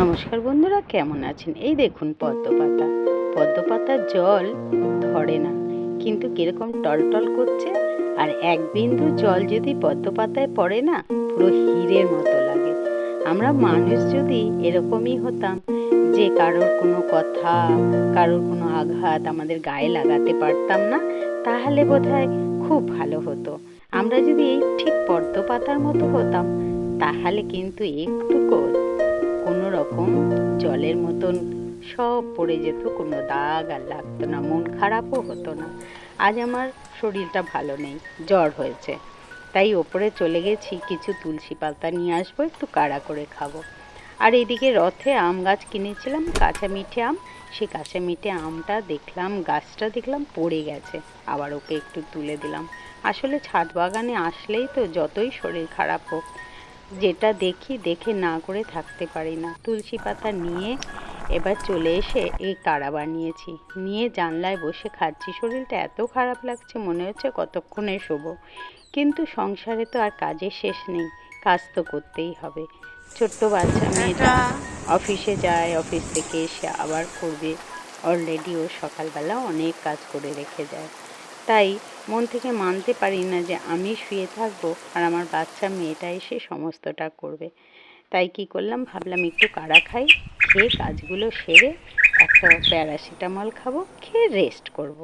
নমস্কার বন্ধুরা, কেমন আছেন? এই দেখুন পদ্ম পাতা পদ্ম পাতার জল ধরে না, কিন্তু কীরকম টলটল করছে, আর এক বিন্দু জল যদি পদ্ম পাতায় পড়ে না, পুরো হীরের মতো লাগে। আমরা মানুষ যদি এরকমই হতাম, যে কারোর কোনো কথা, কারোর কোনো আঘাত আমাদের গায়ে লাগাতে পারতাম না, তাহলে বোধহয় খুব ভালো হতো। আমরা যদি এই ঠিক পদ্ম পাতার মতো হতাম, তাহলে কিন্তু একটুকু কোনো রকম জলের মতন সব পড়ে যেত, কোনো দাগ আর লাগতো না, মন খারাপও হতো না। আজ আমার শরীরটা ভালো নেই, জ্বর হয়েছে। তাই ওপরে চলে গেছি, কিছু তুলসী পাতা নিয়ে আসব, একটু কাড়া করে খাব। আর এদিকে রথে আম গাছ কিনেছিলাম, কাঁচা মিঠে আম। সেই কাঁচা মিঠে আমটা দেখলাম, গাছটা দেখলাম পড়ে গেছে। আবার ওকে একটু তুলে দিলাম। আসলে ছাদ বাগানে আসলেই তো যতই শরীর খারাপ হোক যেটা দেখি দেখে না করে থাকতে পারি না। তুলসী পাতা নিয়ে এবার চলে এসে এই কাড়া বানিয়েছি। নিয়ে জানলায় বসে খাচ্ছি। শরীরটা এত খারাপ লাগছে মনে হচ্ছে কতক্ষণে শোবো। কিন্তু সংসারে তো আর কাজের শেষ নেই কাজ তো করতেই হবে। ছোট্ট বাচ্চা মেয়েটা অফিসে যায় অফিস থেকে এসে আবার করবে। অলরেডি ও সকালবেলা অনেক কাজ করে রেখে যায়। তাই মন থেকে মানতে পারি না যে আমি শুয়ে থাকব আর আমার বাচ্চা মেয়েটা এসে সমস্তটা করবে তাই কি করলাম ভাবলাম একটু কাড়া খাই, খেয়ে কাজগুলো সেরে একটা প্যারাসিটামল খাব, খেয়ে রেস্ট করব।